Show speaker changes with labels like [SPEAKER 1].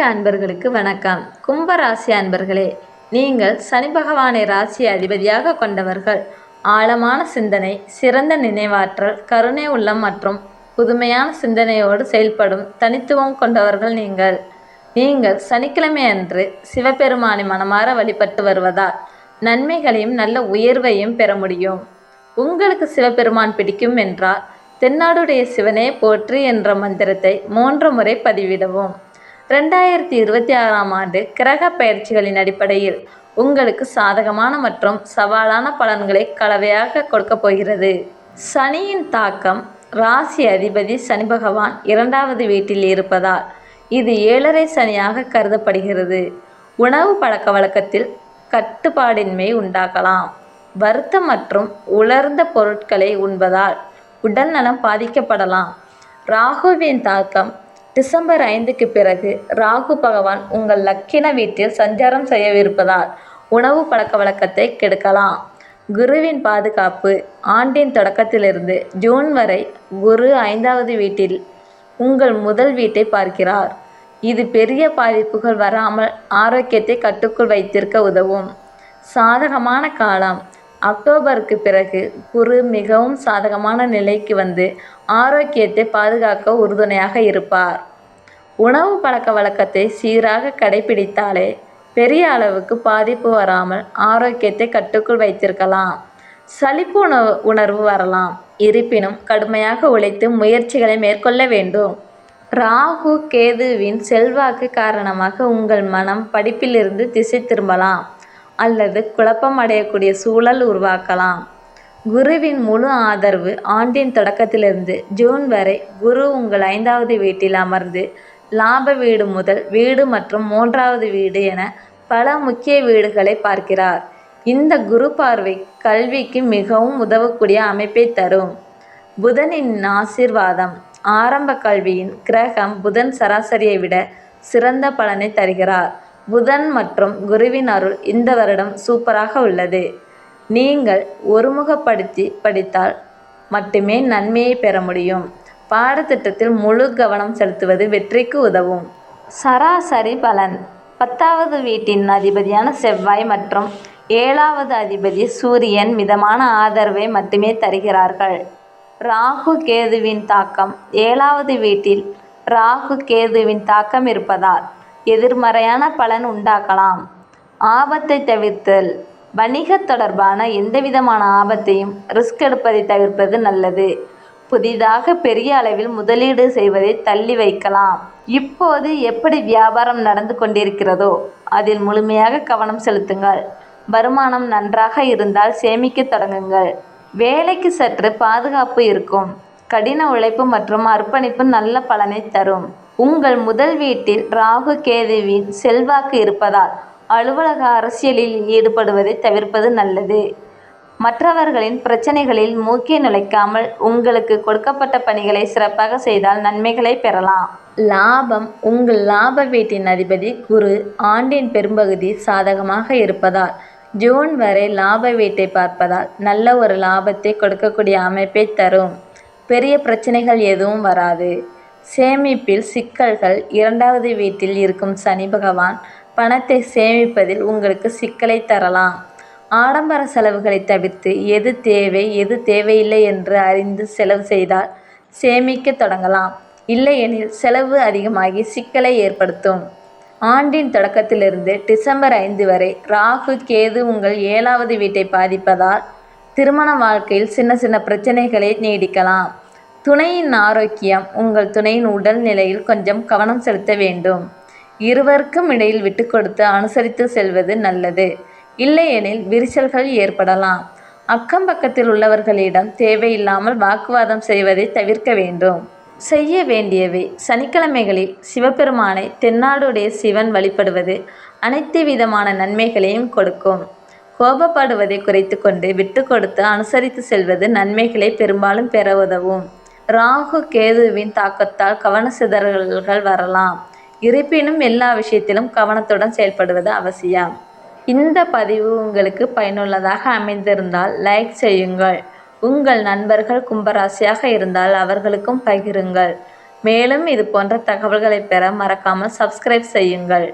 [SPEAKER 1] அன்பர்களுக்கு வணக்கம். கும்பராசி அன்பர்களே நீங்கள் சனி பகவானை ராசி அதிபதியாக கொண்டவர்கள். ஆழமான சிந்தனை சிறந்த நினைவாற்றல் கருணை உள்ளம் மற்றும் புதுமையான சிந்தனையோடு செயல்படும் தனித்துவம் கொண்டவர்கள் நீங்கள். நீங்கள் சனிக்கிழமை அன்று சிவபெருமானை மனமாற வழிபட்டு வருவதால் நன்மைகளையும் நல்ல உயர்வையும் பெற முடியும். உங்களுக்கு சிவபெருமான் பிடிக்கும் என்றால் தென்னாடுடைய சிவனே போற்றி என்ற மந்திரத்தை மூன்று முறை பதிவிடவும். ரெண்டாயிரத்தி இருபத்தி ஆறாம் ஆண்டு கிரக பயிற்சிகளின் அடிப்படையில் உங்களுக்கு சாதகமான மற்றும் சவாலான பலன்களை கலவையாக கொடுக்கப் போகிறது. சனியின் தாக்கம் ராசி அதிபதி சனி பகவான் இரண்டாவது வீட்டில் இருப்பதால் இது ஏழரை சனியாக கருதப்படுகிறது. உணவு பழக்க வழக்கத்தில் கட்டுப்பாடின்மை உண்டாக்கலாம் வருத்தம் மற்றும் உலர்ந்த பொருட்களை உண்பதால் உடல்நலம் பாதிக்கப்படலாம். ராகுவின் தாக்கம் டிசம்பர் ஐந்துக்கு பிறகு ராகு பகவான் உங்கள் லக்கின வீட்டில் சஞ்சாரம் செய்யவிருப்பதால் உணவு பழக்க வழக்கத்தை கெடுக்கலாம். குருவின் பாதுகாப்பு ஆண்டின் தொடக்கத்திலிருந்து ஜூன் வரை குரு ஐந்தாவது வீட்டில் உங்கள் முதல் வீட்டை பார்க்கிறார். இது பெரிய பாதிப்புகள் வராமல் ஆரோக்கியத்தை கட்டுக்குள் வைத்திருக்க உதவும். சாதகமான காலம் அக்டோபருக்கு பிறகு குரு மிகவும் சாதகமான நிலைக்கு வந்து ஆரோக்கியத்தை பாதுகாக்க உறுதுணையாக இருப்பார். உணவு பழக்க வழக்கத்தை சீராக கடைபிடித்தாலே பெரிய அளவுக்கு பாதிப்பு வராமல் ஆரோக்கியத்தை கட்டுக்குள் வைத்திருக்கலாம். சலிப்பு உணவு உணர்வு வரலாம். இருப்பினும் கடுமையாக உழைத்து முயற்சிகளை மேற்கொள்ள வேண்டும். ராகு கேதுவின் செல்வாக்கு காரணமாக உங்கள் மனம் படிப்பிலிருந்து திசை திரும்பலாம். அல்லது குழப்பம் அடையக்கூடிய சூழல் உருவாக்கலாம். குருவின் முழு ஆதரவு ஆண்டின் தொடக்கத்திலிருந்து ஜூன் வரை குரு உங்கள் ஐந்தாவது வீட்டில் அமர்ந்து லாப வீடு முதல் வீடு மற்றும் மூன்றாவது வீடு என பல முக்கிய வீடுகளை பார்க்கிறார். இந்த குரு பார்வை கல்விக்கு மிகவும் உதவக்கூடிய அமைப்பை தரும். புதனின் ஆசீர்வாதம் ஆரம்ப கல்வியின் கிரகம் புதன் சராசரியை விட சிறந்த பலனை தருகிறார். புதன் மற்றும் குருவின் அருள் இந்த வருடம் சூப்பராக உள்ளது. நீங்கள் ஒருமுகப்படுத்தி படித்தால் மட்டுமே நன்மையை பெற முடியும். பாடத்திட்டத்தில் முழு கவனம் செலுத்துவது வெற்றிக்கு உதவும். சராசரி பலன். பத்தாவது வீட்டின் அதிபதியான செவ்வாய் மற்றும் ஏழாவது அதிபதி சூரியன் மிதமான ஆதரவை மட்டுமே தருகிறார்கள். ராகு கேதுவின் தாக்கம். ஏழாவது வீட்டில் ராகு கேதுவின் தாக்கம் இருப்பதால் எதிர்மறையான பலன் உண்டாக்கலாம். ஆபத்தை தவிர்த்தல். வணிக தொடர்பான எந்தவிதமான ஆபத்தையும் ரிஸ்க் எடுப்பதை தவிர்ப்பது நல்லது. புதிதாக பெரிய அளவில் முதலீடு செய்வதை தள்ளி வைக்கலாம். இப்போது எப்படி வியாபாரம் நடந்து கொண்டிருக்கிறதோ அதில் முழுமையாக கவனம் செலுத்துங்கள். வருமானம் நன்றாக இருந்தால் சேமிக்க தொடங்குங்கள். வேலைக்கு சற்று பாதுகாப்பு இருக்கும். கடின உழைப்பு மற்றும் அர்ப்பணிப்பு நல்ல பலனை தரும். உங்கள் முதல் வீட்டில் ராகு கேதுவின் செல்வாக்கு இருப்பதால் அலுவலக அரசியலில் ஈடுபடுவதை தவிர்ப்பது நல்லது. மற்றவர்களின் பிரச்சனைகளில் மூக்கை நுழைக்காமல் உங்களுக்கு கொடுக்கப்பட்ட பணிகளை சிறப்பாக செய்தால் நன்மைகளை பெறலாம். லாபம் உங்கள் லாப வீட்டின் அதிபதி குரு ஆண்டின் பெரும்பகுதி சாதகமாக இருப்பதால் ஜூன் வரை லாப வீட்டை பார்ப்பதால் நல்ல ஒரு லாபத்தை கொடுக்கக்கூடிய அமைப்பை தரும். பெரிய பிரச்சனைகள் எதுவும் வராது. சேமிப்பில் சிக்கல்கள் இரண்டாவது வீட்டில் இருக்கும் சனி பகவான் பணத்தை சேமிப்பதில் உங்களுக்கு சிக்கலை தரலாம். ஆடம்பர செலவுகளை தவிர்த்து எது தேவை எது தேவையில்லை என்று அறிந்து செலவு செய்தால் சேமிக்க தொடங்கலாம். இல்லையெனில் செலவு அதிகமாகி சிக்கலை ஏற்படுத்தும். ஆண்டின் தொடக்கத்திலிருந்து டிசம்பர் ஐந்து வரை ராகு கேது உங்கள் ஏழாவது வீட்டை பாதிப்பதால் திருமண வாழ்க்கையில் சின்ன சின்ன பிரச்சனைகளை நீடிக்கலாம். துணையின் ஆரோக்கியம் உங்கள் துணையின் உடல் நிலையில் கொஞ்சம் கவனம் செலுத்த வேண்டும். இருவருக்கும் இடையில் விட்டு கொடுத்து அனுசரித்து செல்வது நல்லது. இல்லையெனில் விரிசல்கள் ஏற்படலாம். அக்கம் பக்கத்தில் உள்ளவர்களிடம் தேவையில்லாமல் வாக்குவாதம் செய்வதை தவிர்க்க வேண்டும். செய்ய வேண்டியவை சனிக்கிழமைகளில் சிவபெருமானை தென்னாடுடைய சிவன் வழிபடுவது அனைத்து விதமான நன்மைகளையும் கொடுக்கும். கோபப்படுவதை குறைத்து கொண்டு விட்டு கொடுத்து அனுசரித்து செல்வது நன்மைகளை பெரும்பாலும் பெற உதவும். ராகு கேதுவின் தாக்கத்தால் கவன சிதறல்கள் வரலாம். இருப்பினும் எல்லா விஷயத்திலும் கவனத்துடன் செயல்படுவது அவசியம். இந்த பதிவு உங்களுக்கு பயனுள்ளதாக அமைந்திருந்தால் லைக் செய்யுங்கள். உங்கள் நண்பர்கள் கும்பராசியாக இருந்தால் அவர்களுக்கும் பகிருங்கள். மேலும் இது போன்ற தகவல்களை பெற மறக்காமல் சப்ஸ்கிரைப் செய்யுங்கள்.